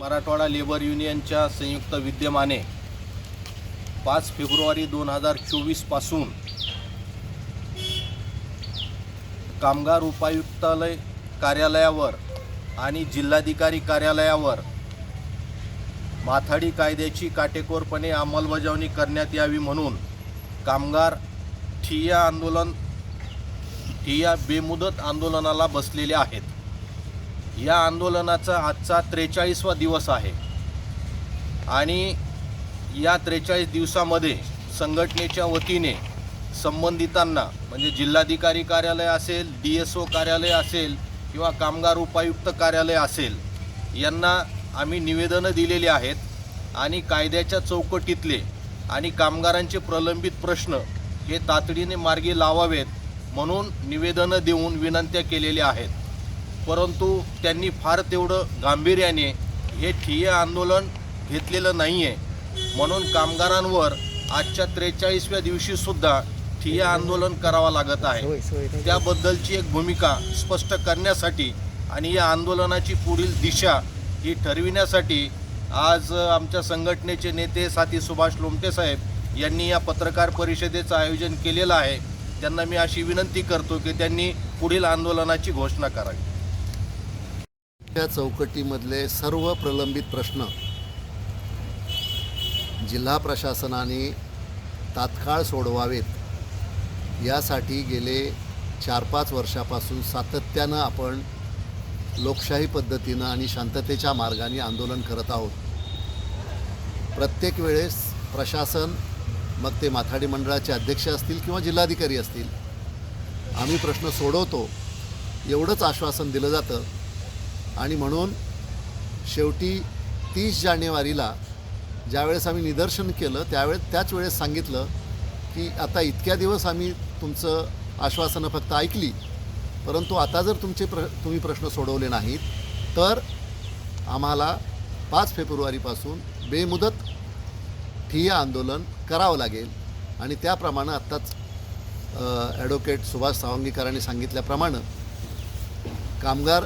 Marathwada labour युनियनच्या संयुक्त विद्यमाने पाच फेब्रुवारी दोन हजार चोवीसपासून कामगार उपायुक्तालय कार्यालयावर आणि जिल्हाधिकारी कार्यालयावर माथाडी कायद्याची काटेकोरपणे अंमलबजावणी करण्यात यावी म्हणून कामगार ठिय्या आंदोलन ठिय्या बेमुदत आंदोलनाला बसलेले आहेत. या आंदोलनाचा आजचा त्रेचाळीसवा दिवस आहे. आणि या त्रेचाळीस दिवसामध्ये संघटनेच्या वतीने संबंधितांना म्हणजे जिल्हाधिकारी कार्यालय असेल डी एस ओ कार्यालय असेल किंवा कामगार उपायुक्त कार्यालय असेल यांना आम्ही निवेदनं दिलेली आहेत. आणि कायद्याच्या चौकटीतले आणि कामगारांचे प्रलंबित प्रश्न हे तातडीने मार्गी लावावेत म्हणून निवेदनं देऊन विनंत्या केलेल्या आहेत. परंतु त्यांनी फार तेवढं गांभीर्याने हे ठिय्या आंदोलन घेतलेलं नाही आहे म्हणून कामगारांवर आजच्या त्रेचाळीसव्या दिवशीसुद्धा ठिय्या आंदोलन करावं लागत आहे. त्याबद्दलची एक भूमिका स्पष्ट करण्यासाठी आणि या आंदोलनाची पुढील दिशा ही ठरविण्यासाठी आज आमच्या संघटनेचे नेते साथी सुभाष लोमटे साहेब यांनी या पत्रकार परिषदेचं आयोजन केलेलं आहे. त्यांना मी अशी विनंती करतो की त्यांनी पुढील आंदोलनाची घोषणा करावी. त्या चौकटीमधले सर्व प्रलंबित प्रश्न जिल्हा प्रशासनाने तात्काळ सोडवावेत. यासाठी गेले चार पाच वर्षापासून सातत्यानं आपण लोकशाही पद्धतीनं आणि शांततेच्या मार्गाने आंदोलन करत आहोत. प्रत्येक वेळेस प्रशासन मग ते माथाडी मंडळाचे अध्यक्ष असतील किंवा जिल्हाधिकारी असतील आम्ही प्रश्न सोडवतो एवढंच आश्वासन दिलं जातं. आणि म्हणून शेवटी तीस जानेवारीला ज्यावेळेस आम्ही निदर्शन केलं त्यावेळेस त्याच वेळेस सांगितलं की आता इतक्या दिवस आम्ही तुमचं आश्वासनं फक्त ऐकली परंतु आता जर तुमचे प्र तुम्ही प्रश्न सोडवले नाहीत तर आम्हाला पाच फेब्रुवारीपासून बेमुदत ठिय्या आंदोलन करावं लागेल. आणि त्याप्रमाणे आत्ताच ॲडव्होकेट सुभाष सावंगीकरांनी सांगितल्याप्रमाणे कामगार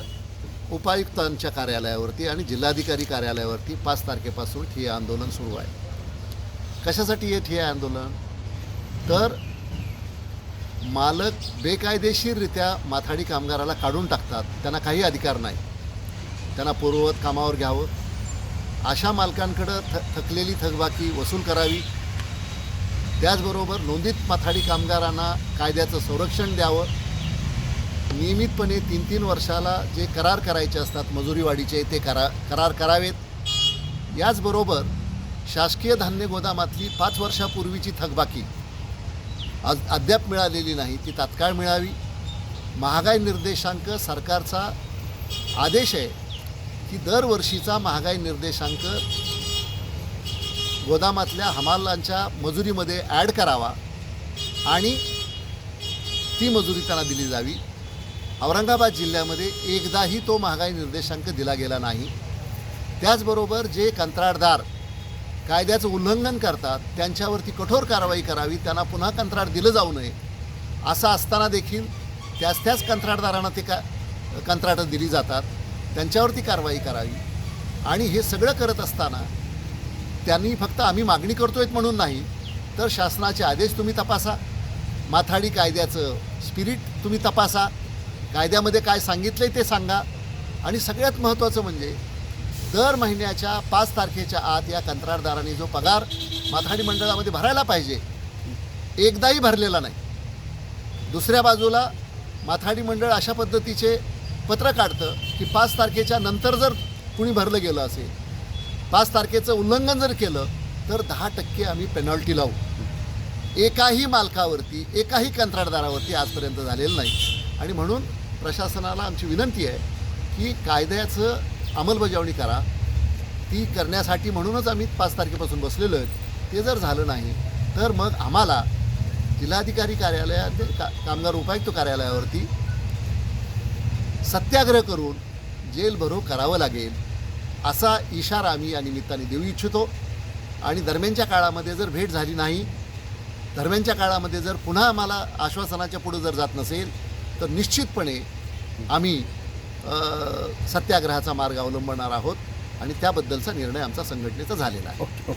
उपायुक्तांच्या कार्यालयावरती आणि जिल्हाधिकारी कार्यालयावरती पाच तारखेपासून ठिय्या आंदोलन सुरू आहे. कशासाठी हे ठिय्या आंदोलन? तर मालक बेकायदेशीररित्या माथाडी कामगाराला काढून टाकतात. त्यांना काही अधिकार नाही. त्यांना पूर्ववत कामावर घ्यावं. अशा मालकांकडं थ थकलेली थकबाकी वसूल करावी. त्याचबरोबर नोंदित माथाडी कामगारांना कायद्याचं संरक्षण द्यावं. नियमितपणे तीन तीन वर्षाला जे करार करायचे असतात मजुरीवाढीचे ते करा करार करावेत. याचबरोबर शासकीय धान्य गोदामातली पाच वर्षापूर्वीची थकबाकी आज अद्याप मिळालेली नाही ती तात्काळ मिळावी. महागाई निर्देशांक सरकारचा आदेश आहे की दरवर्षीचा महागाई निर्देशांक गोदामातल्या हमालांच्या मजुरीमध्ये ॲड करावा आणि ती मजुरी त्यांना दिली जावी. औरंगाबाद जिल्ह्यामध्ये एकदाही तो महागाई निर्देशांक दिला गेला नाही. त्याचबरोबर जे कंत्राटदार कायद्याचं उल्लंघन करतात त्यांच्यावरती कठोर कारवाई करावी त्यांना पुन्हा कंत्राट दिलं जाऊ नये असं असताना देखील त्याच त्याच कंत्राटदारांना ते का कंत्राटं दिली जातात. त्यांच्यावरती कारवाई करावी. आणि हे सगळं करत असताना त्यांनी फक्त आम्ही मागणी करतोय म्हणून नाही तर शासनाचे आदेश तुम्ही तपासा. माथाडी कायद्याचं स्पिरिट तुम्ही तपासा. कायद्यामध्ये काय सांगितलं आहे ते सांगा. आणि सगळ्यात महत्त्वाचं म्हणजे दर महिन्याच्या पाच तारखेच्या आत या कंत्राटदाराने जो पगार माथाडी मंडळामध्ये भरायला पाहिजे एकदाही भरलेला नाही. दुसऱ्या बाजूला माथाडी मंडळ अशा पद्धतीचे पत्र काढतं की पाच तारखेच्या नंतर जर कुणी भरलं गेलं असेल पाच तारखेचं उल्लंघन जर केलं तर दहा टक्के आम्ही पेनॉल्टी लावू. एकाही मालकावरती एकाही कंत्राटदारावरती आजपर्यंत झालेलं नाही. आणि म्हणून प्रशासनाला आमची विनंती आहे की कायद्याचं अंमलबजावणी करा. ती करण्यासाठी म्हणूनच आम्ही पाच तारखेपासून बसलेलो आहेत ते जर झालं नाही तर मग आम्हाला जिल्हाधिकारी कार्यालयात का कामगार उपायुक्त कार्यालयावरती सत्याग्रह करून जेल भरो करावं लागेल असा इशारा आम्ही या निमित्ताने देऊ इच्छितो. आणि दरम्यानच्या काळामध्ये जर भेट झाली नाही दरम्यानच्या काळामध्ये जर पुन्हा आम्हाला आश्वासनाच्या पुढं जर जात नसेल तर निश्चितपणे आम्ही सत्याग्रहाचा मार्ग अवलंबणार आहोत आणि त्याबद्दलचा निर्णय आमचा संघटनेचा झालेला आहे.